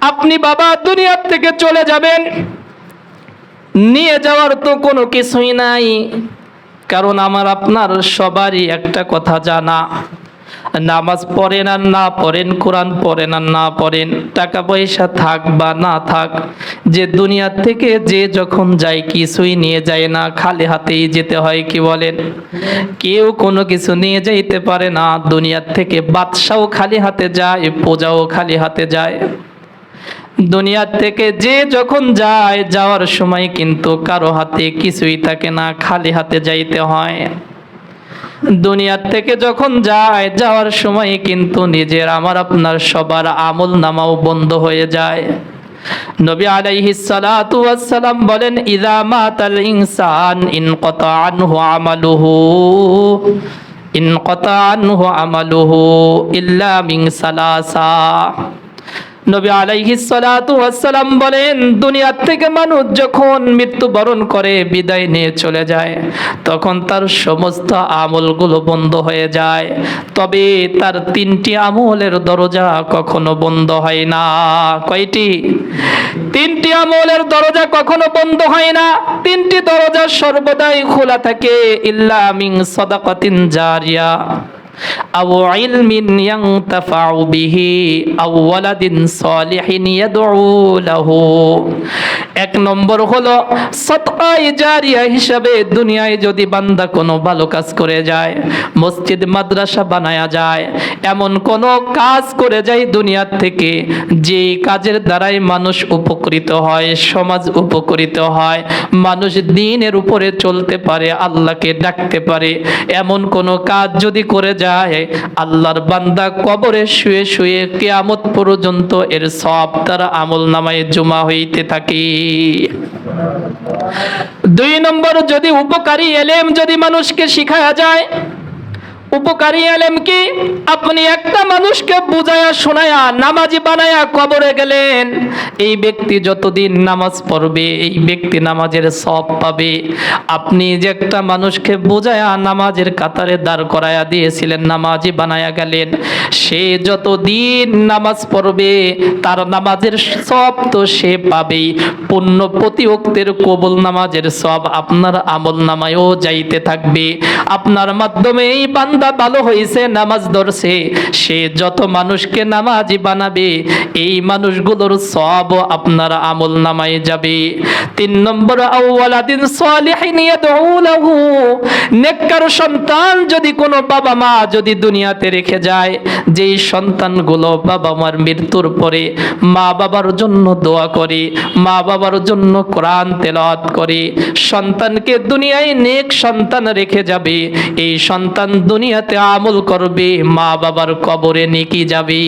আপনি বাবা দুনিয়ার থেকে চলে যাবেন। নিয়ে যাওয়ার তো কোনো কিছুই নাই। কারণ আমার আপনার সবারই একটা কথা জানা। নামাজ পড়েন আর না পড়েন, কোরআন পড়েন আর না পড়েন, টাকা পয়সা থাক বা না থাক, যে দুনিয়ার থেকে যে যখন যায় কিছুই নিয়ে যায় না, খালি হাতেই যেতে হয়, কি বলেন? কেউ কোনো কিছু নিয়ে যাইতে পারে না। দুনিয়ার থেকে বাদশাও খালি হাতে যায়, পূজাও খালি হাতে যায়। দুনিয়ার থেকে যে যখন যায়, যাওয়ার সময় কিন্তু কারও হাতে কিছুই থাকে না, খালি হাতে যাইতে হয়। দুনিয়ার থেকে যখন যায়, যাওয়ার সময় কিন্তু নিজের আমার, আপনার সবার আমল নামাও বন্ধ হয়ে যায়। নবী আলাইহিস সালাতু ওয়াস সালাম বলেন, ইযা মাতাল ইনসান ইনকাতা আনহু আমালুহু ইনকাতা আনহু আমালুহু ইল্লা মিন সালাসা। নবী আলাইহিস সালাতু ওয়াসসালাম বলেন, দুনিয়ার থেকে মানুষ যখন মৃত্যুবরণ করে, বিদায় নিয়ে চলে যায়, তখন তার সমস্ত আমলগুলো বন্ধ হয়ে যায়। তবে তার তিনটি আমলের দরজা কখনো বন্ধ হয় না। কয়টি? তিনটি আমলের দরজা কখনো বন্ধ হয় না। তিনটি দরজা সর্বদাই খোলা থাকে। ইল্লা মিন সাদাকাতিন জারিয়া। আও ইলমিন ইয়ানতাফাউ বিহি আও ওয়ালাদিন সালিহিন ইয়াদউ লাহু। এক নম্বর হলো, সৎকায় জারিয়া হিসাবে দুনিয়ায় যদি বান্দা কোনো ভালো কাজ করে যায়, মসজিদ, মাদ্রাসা বানায়া যায়, এমন কোন কাজ করে যায় দুনিয়ার থেকে যে কাজের দ্বারাই মানুষ উপকৃত হয়, সমাজ উপকৃত হয়, মানুষ দিনের উপরে চলতে পারে, আল্লাহকে ডাকতে পারে, এমন কোন কাজ যদি করে যায় আল্লাহর বান্দা কবরে শুয়ে শুয়ে কেয়ামত পর্যন্ত এর সব তার আমল নামায় জমা হইতে থাকে। দুই নম্বর, যদি উপকারী এলেম যদি মানুষকে শিখায়া যায় উপকারী এলেম কি? আপনি একটা মানুষকে বুঝায়া, শোনায়া, নামাজি বানায়া কবরে গেলেন। এই ব্যক্তি যতদিন নামাজ পড়বে, এই ব্যক্তি নামাজের সব পাবে। আপনি যে একটা মানুষকে বুঝায়া, নামাজের কাতারে দাঁড় করায়া দিয়েছিলেন, নামাজি বানায়া গেলেন, সে যতদিন নামাজ পড়বে, তার নামাজের সব তো সে পাবেই। পূর্ণ প্রতি অক্তের কবুল নামাজের সব আপনার আমল নামায়ও যাইতে থাকবে। আপনার মাধ্যমে এই বান্দা ভালো হয়েছে নামাজ ধরছে, সে যত মানুষকে নামাজি বানাবে, এই মানুষগুলোর সব আপনার আমল নামায় যাবে। তিন নম্বর নেককার সন্তান যদি কোনো বাবা মা যদি দুনিয়াতে রেখে যায়, যেই সন্তানগুলো বাবা মার মৃত্যুর পরে মা বাবার জন্য দোয়া করে মা বাবার জন্য কোরআন তেলাওয়াত করে, সন্তানকে দুনিয়ায় নেক সন্তান রেখে যাবে, এই সন্তান দুনিয়াতে আমল করবে মা বাবার কবরে নেকি যাবে।